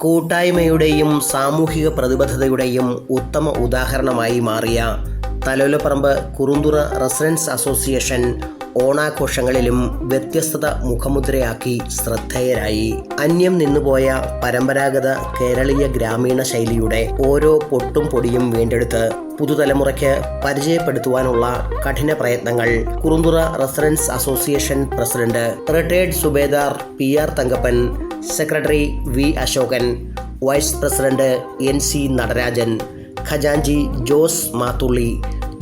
കൂട്ടായ്മയുടെയും സാമൂഹിക പ്രതിബദ്ധതയുടെയും ഉത്തമ ഉദാഹരണമായി മാറിയ തലോലപ്പറമ്പ് കുറുന്തുറ റെസിഡൻസ് അസോസിയേഷൻ ഓണാഘോഷങ്ങളിലും വ്യത്യസ്തത മുഖമുദ്രയാക്കി ശ്രദ്ധേയരായി. അന്യം നിന്നുപോയ പരമ്പരാഗത കേരളീയ ഗ്രാമീണ ശൈലിയുടെ ഓരോ പൊട്ടും പൊടിയും വീണ്ടെടുത്ത് പുതുതലമുറയ്ക്ക് പരിചയപ്പെടുത്തുവാനുള്ള കഠിന പ്രയത്നങ്ങൾ Kurunthura residence association president retired subedar P R Thankappan secretary V Ashokan vice president N C Natarajan ഖജാഞ്ചി Jose Mathully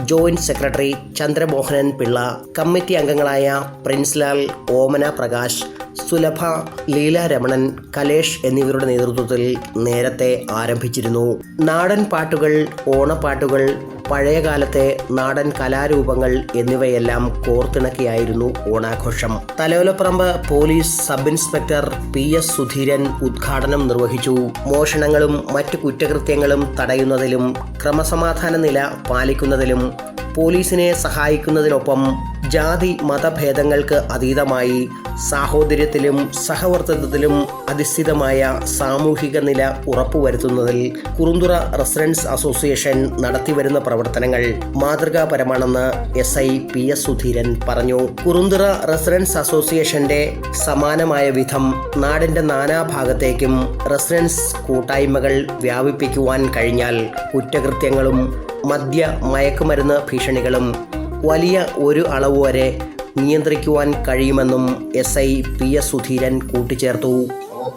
joint secretary Chandramohanan Pillai committee അംഗങ്ങളായ പ്രിൻസ്ലാൽ ഓമന പ്രകാശ് സുലഭ ലീലാരമണൻ കലേഷ് എന്നിവരുടെ നേതൃത്വത്തിൽ നേരത്തെ ആരംഭിച്ചിരുന്നു. നാടൻ പാട്ടുകൾ ഓണപ്പാട്ടുകൾ പഴയകാലത്തെ നാടൻ കലാരൂപങ്ങൾ എന്നിവയെല്ലാം കോർത്തിണക്കിയായിരുന്നു ഓണാഘോഷം. Thalayolaparambu police sub inspector P S Sudheeran ഉദ്ഘാടനം നിർവഹിച്ചു. മോഷണങ്ങളും മറ്റു കുറ്റകൃത്യങ്ങളും തടയുന്നതിലും ക്രമസമാധാന നില പാലിക്കുന്നതിലും പോലീസിനെ സഹായിക്കുന്നതിനൊപ്പം ജാതി മതഭേദങ്ങൾക്ക് അതീതമായി സാഹോദര്യത്തിലും സഹവർത്തിത്വത്തിലും അധിഷ്ഠിതമായ സാമൂഹിക നില ഉറപ്പുവരുത്തുന്നതിൽ കുറുന്തുറ റെസിഡൻസ് അസോസിയേഷൻ നടത്തിവരുന്ന പ്രവർത്തനങ്ങൾ മാതൃകാപരമാണെന്ന് S I P S Sudheeran പറഞ്ഞു. കുറുന്തുറ റെസിഡൻസ് അസോസിയേഷന്റെ സമാനമായ വിധം നാടിന്റെ നാനാഭാഗത്തേക്കും റെസിഡൻസ് കൂട്ടായ്മകൾ വ്യാപിപ്പിക്കുവാൻ കഴിഞ്ഞാൽ കുറ്റകൃത്യങ്ങളും മദ്യ മയക്കുമരുന്ന് ഭീഷണികളും വലിയ ഒരു അളവ് വരെ നിയന്ത്രിക്കുവാൻ കഴിയുമെന്നും S I P S Sudheeran കൂട്ടിച്ചേർത്തു.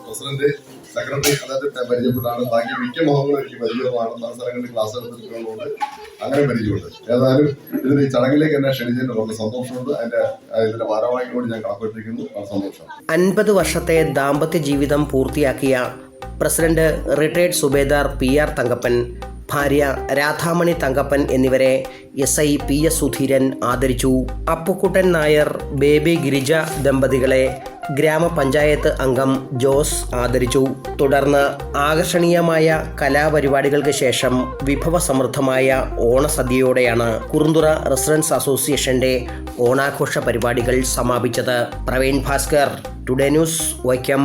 പ്രസിഡന്റ് സെക്രട്ടറി അതായത് പരിചയപ്പെട്ടാണ്. ബാക്കി മിക്ക മുഖങ്ങളും എനിക്ക് പരിചയമാണ്. പല സ്ഥലങ്ങളിൽ ക്ലാസ് എടുത്തിട്ടുള്ളതുകൊണ്ട് അങ്ങനെ പരിചയമുണ്ട്. ഏതായാലും ഇതിന് ചടങ്ങിലേക്ക് എന്നെ ക്ഷണിച്ചതിന് വളരെ സന്തോഷമുണ്ട്. അതിന്റെ ഇതിന്റെ ഭാരവാഹികളോട് ഞാൻ കടപ്പെട്ടിരിക്കുന്നു. സന്തോഷം. അൻപത് വർഷത്തെ ദാമ്പത്യ ജീവിതം പൂർത്തിയാക്കിയ president retired subedar P R Thankappan ഭാര്യ രാധാമണി തങ്കപ്പൻ എന്നിവരെ S I P S Sudheeran ആദരിച്ചു. അപ്പുക്കുട്ടൻ നായർ ബേബി ഗിരിജ ദമ്പതികളെ ഗ്രാമപഞ്ചായത്ത് അംഗം ജോസ് ആദരിച്ചു. തുടർന്ന് ആകർഷണീയമായ കലാപരിപാടികൾക്ക് ശേഷം വിഭവസമൃദ്ധമായ ഓണസദ്യയോടെയാണ് കുറുന്തുറ റെസിഡൻസ് അസോസിയേഷന്റെ ഓണാഘോഷ പരിപാടികൾ സമാപിച്ചത്. Praveen Bhaskar today news Vaikom.